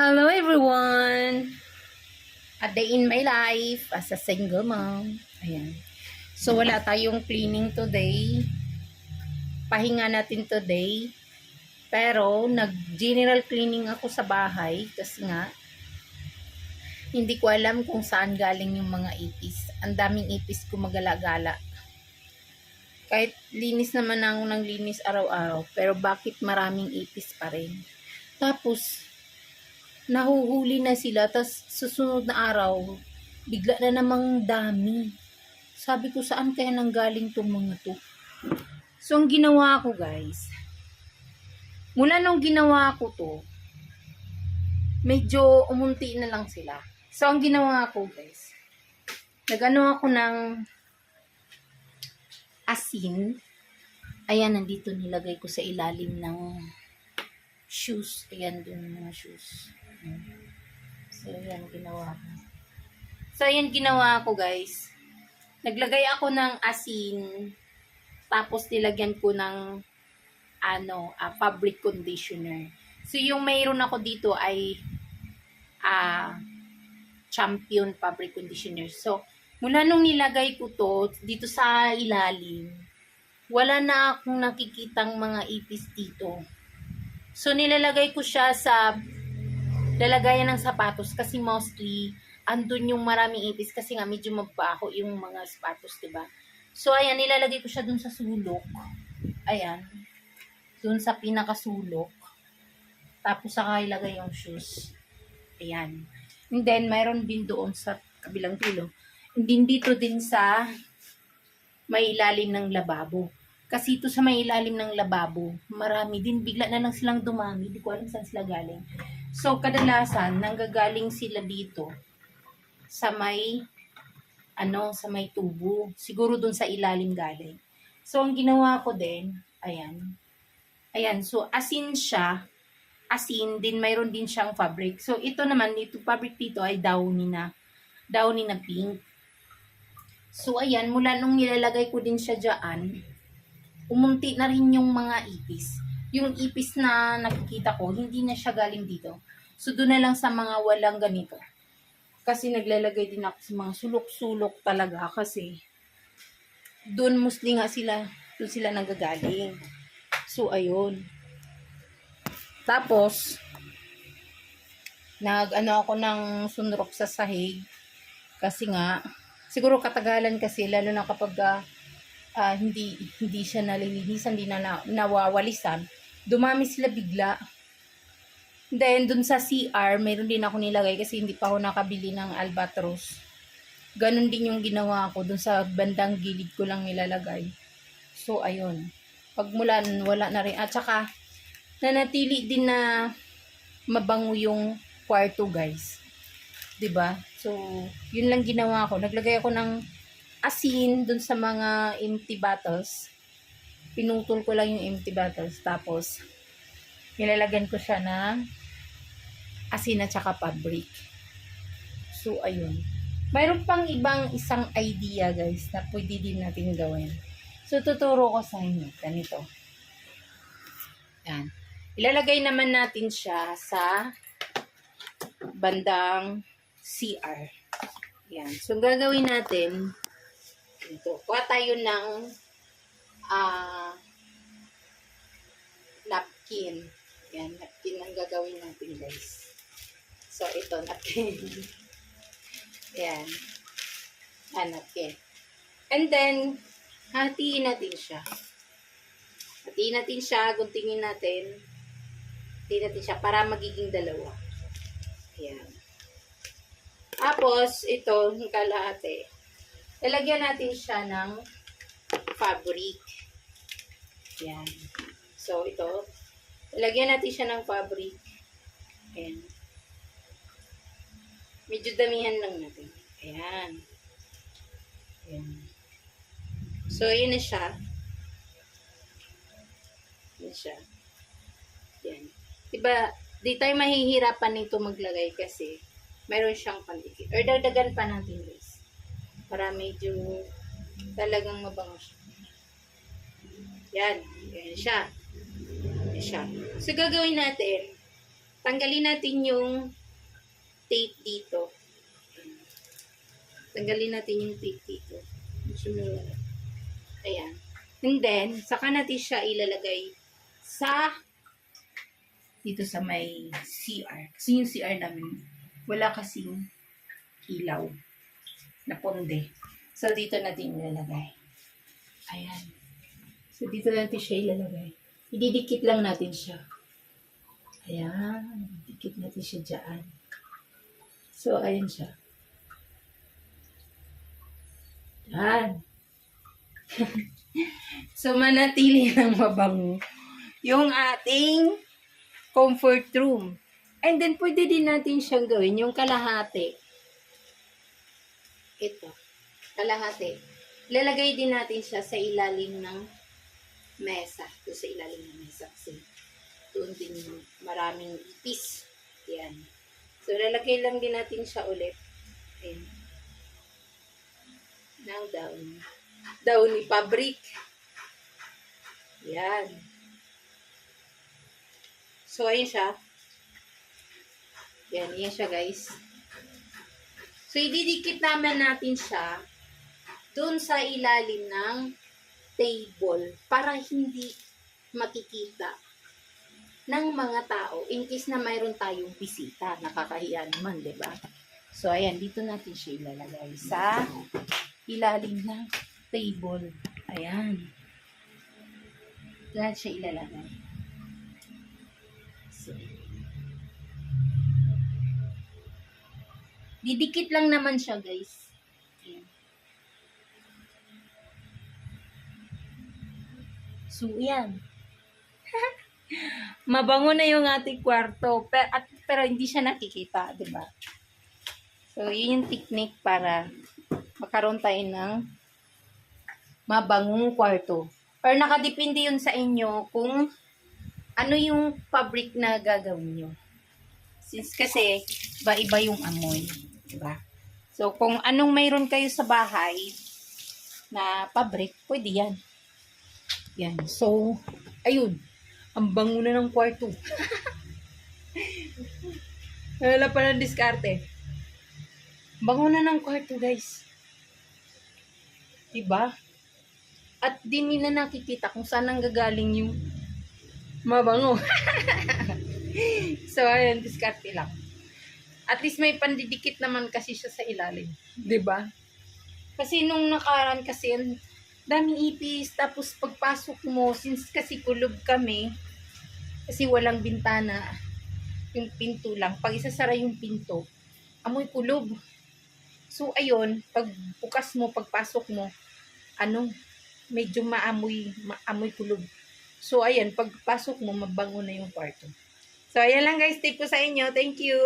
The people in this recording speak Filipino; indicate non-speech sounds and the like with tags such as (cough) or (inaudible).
Hello everyone! A day in my life as a single mom. Ayan. So wala tayong cleaning today. Pahinga natin today. Pero nag-general cleaning ako sa bahay kasi nga hindi ko alam kung saan galing yung mga ipis. Ang daming ipis ko magala-gala. Kahit linis naman ako ng linis araw-araw, pero bakit maraming ipis pa rin? Tapos, nahuhuli na sila, tapos susunod na araw, bigla na namang dami. Sabi ko, saan kaya nanggaling tong mga to? So, ang ginawa ko, guys, mula nung ginawa ko to, medyo umunti na lang sila. So, ang ginawa ko, guys, nagano ako ng asin. Ayan, nandito nilagay ko sa ilalim ng shoes. Ayan, dun mga shoes. So, ayan, ginawa ko. So, ayan, ginawa ko, guys. Naglagay ako ng asin. Tapos, nilagyan ko ng ano, ah, fabric conditioner. So, yung mayroon ako dito ay ah, champion fabric conditioner. So, mula nung nilagay ko to dito sa ilalim, wala na akong nakikitang mga ipis dito. So, nilalagay ko siya sa lalagayan ng sapatos kasi mostly andun yung maraming ipis kasi nga medyo mabaho yung mga sapatos, ba? So, ayan, nilalagay ko siya dun sa sulok. Ayan. Dun sa pinakasulok. Tapos, saka ilagay yung shoes. Ayan. And then, mayroon din doon sa kabilang dulo. And then, dito din sa may ilalim ng lababo. Kasi ito sa may ilalim ng lababo, marami din. Bigla na lang silang dumami. Hindi ko alam saan sila galing. So, kadalasan, nanggagaling sila dito sa may ano, sa may tubo. Siguro dun sa ilalim galing. So, ang ginawa ko din, ayan. Ayan, so asin siya. Asin, din mayroon din siyang fabric. So, ito naman, ito fabric dito ay downy na. Downy na pink. So, ayan, mula nung nilalagay ko din siya dyan, umunti na rin yung mga ipis. Yung ipis na nakikita ko, hindi na siya galing dito. So, doon na lang sa mga walang ganito. Kasi naglalagay din ako sa mga sulok-sulok talaga kasi doon mostly nga sila, doon sila nagagaling. So, ayun. Tapos, nag ano ako ng sunrok sa sahig kasi nga siguro katagalan kasi lalo na kapag ah, ah, hindi hindi siya nalilinisan, hindi na, na nawawalisan, dumami sila bigla. Then, dun sa CR, mayroon din ako nilagay kasi hindi pa ako nakabili ng albatros. Ganon din yung ginawa ko. Dun sa bandang gilid ko lang nilalagay. So, ayun. Pagmulan, wala na rin. At saka, nanatili din na mabango yung kwarto, guys. 'Di ba So, yun lang ginawa ko. Naglagay ako ng asin dun sa mga empty bottles. Pinutol ko lang yung empty bottles. Tapos, nilalagyan ko siya ng asin at saka fabric. So, ayun. Mayroon pang ibang isang idea, guys, na pwede din natin gawin. So, tuturo ko sa inyo. Ganito. Yan. Ilalagay naman natin siya sa bandang CR. Yan. So, gagawin natin, ito, kuha tayo ng ah napkin. Yan, napkin ang gagawin natin, guys. So, ito, napkin. (laughs) Yan. Ah, napkin. And then, hatiin natin siya. Hatiin natin siya, guntingin natin. Hatiin natin siya para magiging dalawa. Yan. Tapos, ito, yung kalahati. Lalagyan natin siya ng fabric. Yan. So, ito. Lalagyan natin siya ng fabric. Ayan. Medyo damihan lang natin. Ayan. Ayan. So, yun na siya. Yun siya. Yan. Diba, di tayo mahihirapan nito maglagay kasi mayroon siyang pandikit. Or dagdagan pa natin. Para medyo talagang mabango siya. Yan. Yan siya. Yan siya. So, gagawin natin, tanggalin natin yung tape dito. Tanggalin natin yung tape dito. Ayan. And then, saka natin siya ilalagay sa dito sa may CR. Kasi yung CR namin, wala kasing ilaw na ponde. So, dito natin ilalagay. Ayan. So, dito natin siya ilalagay. Ididikit lang natin siya. Ayan. Dikit natin siya dyan. So, ayan siya. Yan. (laughs) so, manatili ng mabango yung ating comfort room. And then, pwede din natin siyang gawin yung kalahati. Ito. Kalahati. Lalagay din natin siya sa ilalim ng mesa. Ito sa ilalim ng mesa. Kasi doon din maraming ipis. Yan. So, lalagay lang din natin siya ulit. Ayan. Ng down. Down ni fabric. Yan. So, ayun siya. Yan, yan siya guys. So, ididikit naman natin siya doon sa ilalim ng table para hindi makikita ng mga tao in case na mayroon tayong bisita. Nakakahiya naman, ba? So, ayan, dito natin siya ilalagay sa ilalim ng table. Ayan. Dito siya ilalagay. Didikit lang naman siya, guys. Ayan. So, yan. (laughs) Mabango na yung ating kwarto. Pero, at, pero hindi siya nakikita, di ba? So, yun yung technique para magkaroon tayo ng mabangong kwarto. Or nakadepende yun sa inyo kung ano yung fabric na gagawin nyo. Since kasi, iba-iba yung amoy. Diba? So, kung anong mayroon kayo sa bahay na fabric, pwede yan. Yan. So, ayun. Ang bango na ng kwarto. (laughs) Wala pa ng diskarte. Bango na ng kwarto, guys. Diba? At di nila nakikita kung saan ang gagaling yung mabango. (laughs) so, ayun, diskarte lang. At least may pandidikit naman kasi siya sa ilalim. 'di ba? Kasi nung nakaraan kasi, daming ipis. Tapos pagpasok mo, since kasi kulob kami, kasi walang bintana, yung pinto lang. Pag isasara yung pinto, amoy kulob. So, ayun, pag bukas mo, pagpasok mo, ano, medyo maamoy, maamoy kulob. So, ayan, pagpasok mo, mabango na yung kwarto. So, ayan lang guys, tip ko sa inyo. Thank you.